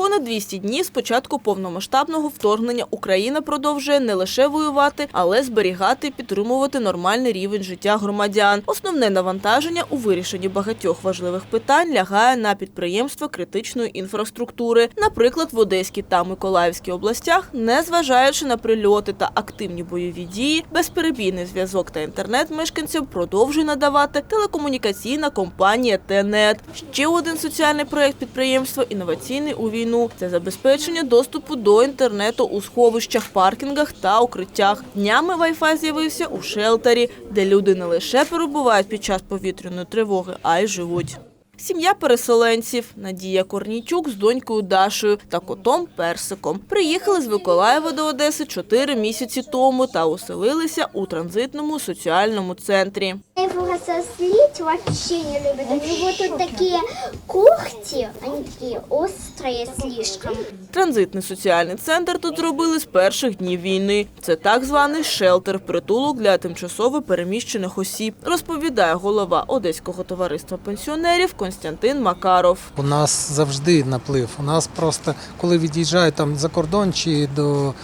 Понад 200 днів з початку повномасштабного вторгнення Україна продовжує не лише воювати, але зберігати і підтримувати нормальний рівень життя громадян. Основне навантаження у вирішенні багатьох важливих питань лягає на підприємства критичної інфраструктури, наприклад, в Одеській та Миколаївській областях, незважаючи на прильоти та активні бойові дії, безперебійний зв'язок та інтернет мешканцям продовжує надавати телекомунікаційна компанія ТЕНЕТ. Ще один соціальний проект підприємства інноваційний у війну це забезпечення доступу до інтернету у сховищах, паркінгах та укриттях. Днями Wi-Fi з'явився у шелтері, де люди не лише перебувають під час повітряної тривоги, а й живуть. Сім'я переселенців Надія Корнійчук з донькою Дашою та котом Персиком приїхали з Миколаєва до Одеси чотири місяці тому та оселилися у транзитному соціальному центрі. Его разозлить вообще не любит. У него тут такие когти, они такие острые слишком. Транзитний соціальний центр тут зробили з перших днів війни. Це так званий шелтер, притулок для тимчасово переміщених осіб, розповідає голова Одеського товариства пенсіонерів Константин Макаров. У нас завжди наплив. У нас просто коли від'їжджають там за кордон чи до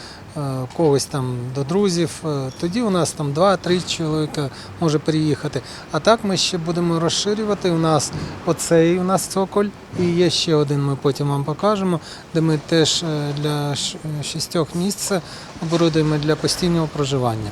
когось там до друзів, е, тоді у нас там два-три чоловіка може переїхати. А так ми ще будемо розширювати. У нас оцей у нас цоколь, і є ще один. Ми потім вам покажемо, де ми теж е, для шістьох місць оборудуємо для постійного проживання.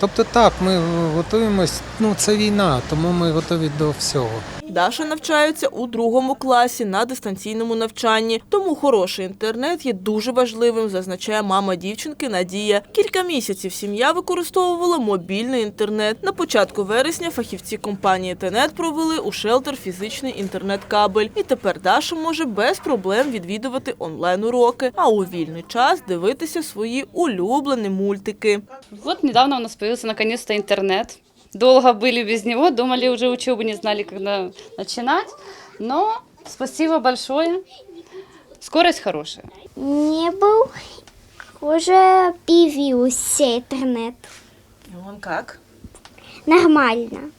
Тобто так, ми готуємось. Ну це війна, тому ми готові до всього. Даша навчається у другому класі на дистанційному навчанні, тому хороший інтернет є дуже важливим, зазначає мама дівчинки Надія. Кілька місяців сім'я використовувала мобільний інтернет. На початку вересня фахівці компанії Тенет провели у шелтер фізичний інтернет-кабель. І тепер Даша може без проблем відвідувати онлайн-уроки, а у вільний час дивитися свої улюблені мультики. Вот недавно у нас появился наконец-то интернет. Долго были без него, думали уже учебу, не знали, когда начинать. Но спасибо большое. Скорость хорошая. Не был, уже появился интернет. Он як? Нормально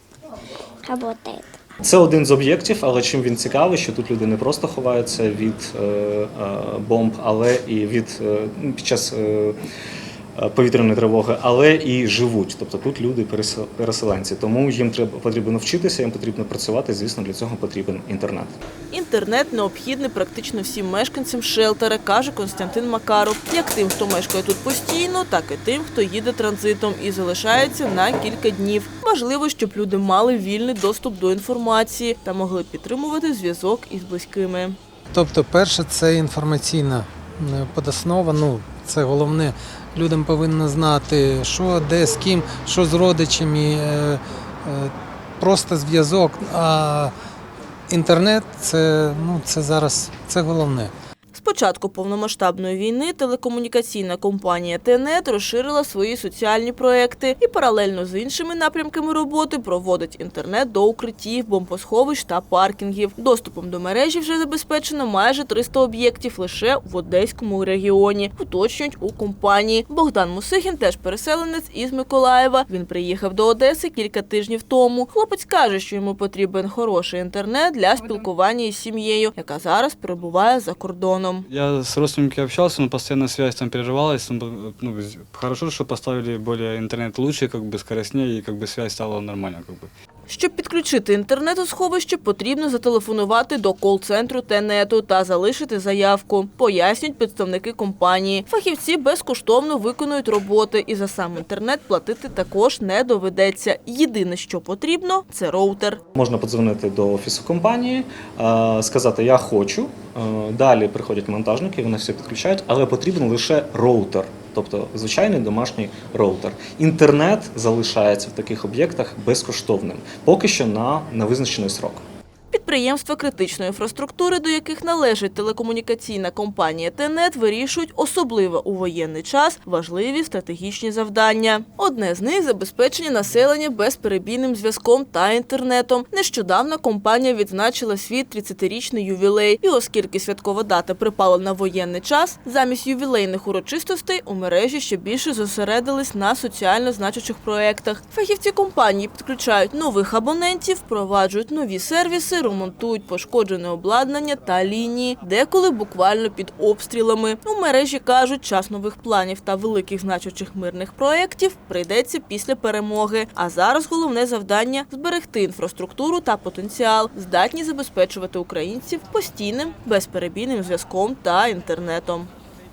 работает. Це один з об'єктів, але чим він цікавий, що тут люди не просто ховаються від е, е, бомб, але і від е, під час е, повітряної тривоги, але і живуть. Тобто тут люди пересел- переселенці. Тому їм треба потрібно вчитися, їм потрібно працювати. Звісно, для цього потрібен інтернет. Інтернет необхідний практично всім мешканцям шелтера, каже Константин Макаров. Як тим, хто мешкає тут постійно, так і тим, хто їде транзитом і залишається на кілька днів. Важливо, щоб люди мали вільний доступ до інформації та могли підтримувати зв'язок із близькими. Тобто, перше, це інформаційна е, подоснова. Ну, це головне. Людям повинно знати, що, де, з ким, що з родичами. е, е, Просто зв'язок. А інтернет це, ну, це зараз це головне. З початку повномасштабної війни телекомунікаційна компанія ТНЕТ розширила свої соціальні проекти і паралельно з іншими напрямками роботи проводить інтернет до укриттів, бомбосховищ та паркінгів. Доступом до мережі вже забезпечено майже 300 об'єктів лише в Одеському регіоні. Уточнюють у компанії. Богдан Мусихін теж переселенець із Миколаєва. Він приїхав до Одеси кілька тижнів тому. Хлопець каже, що йому потрібен хороший інтернет для спілкування із сім'єю, яка зараз перебуває за кордоном Я с родственниками общался, но постоянно связь там прерывалась. Ну, ну, з- хорошо, что поставили более интернет лучше, как бы скоростнее, и как бы связь стала нормально. Как бы. Щоб підключити інтернет у сховище, потрібно зателефонувати до кол-центру ТЕНЕТу та залишити заявку, пояснюють представники компанії. Фахівці безкоштовно виконують роботи і за сам інтернет платити також не доведеться. Єдине, що потрібно, це роутер. Можна подзвонити до офісу компанії, сказати Я хочу. Далі приходять монтажники, вони все підключають, але потрібен лише роутер, тобто звичайний домашній роутер. Інтернет залишається в таких об'єктах безкоштовним, поки що на невизначений срок. Підприємства критичної інфраструктури, до яких належить телекомунікаційна компанія ТЕНЕТ, вирішують особливо у воєнний час важливі стратегічні завдання. Одне з них забезпечення населення безперебійним зв'язком та інтернетом. Нещодавно компанія відзначила свій 30-річний ювілей. І оскільки святкова дата припала на воєнний час, замість ювілейних урочистостей у мережі ще більше зосередились на соціально значучих проєктах. Фахівці компанії підключають нових абонентів, впроваджують нові сервіси сервіси, ремонтують пошкоджене обладнання та лінії, деколи буквально під обстрілами. У мережі кажуть, час нових планів та великих значучих мирних проєктів прийдеться після перемоги. А зараз головне завдання зберегти інфраструктуру та потенціал, здатні забезпечувати українців постійним безперебійним зв'язком та інтернетом.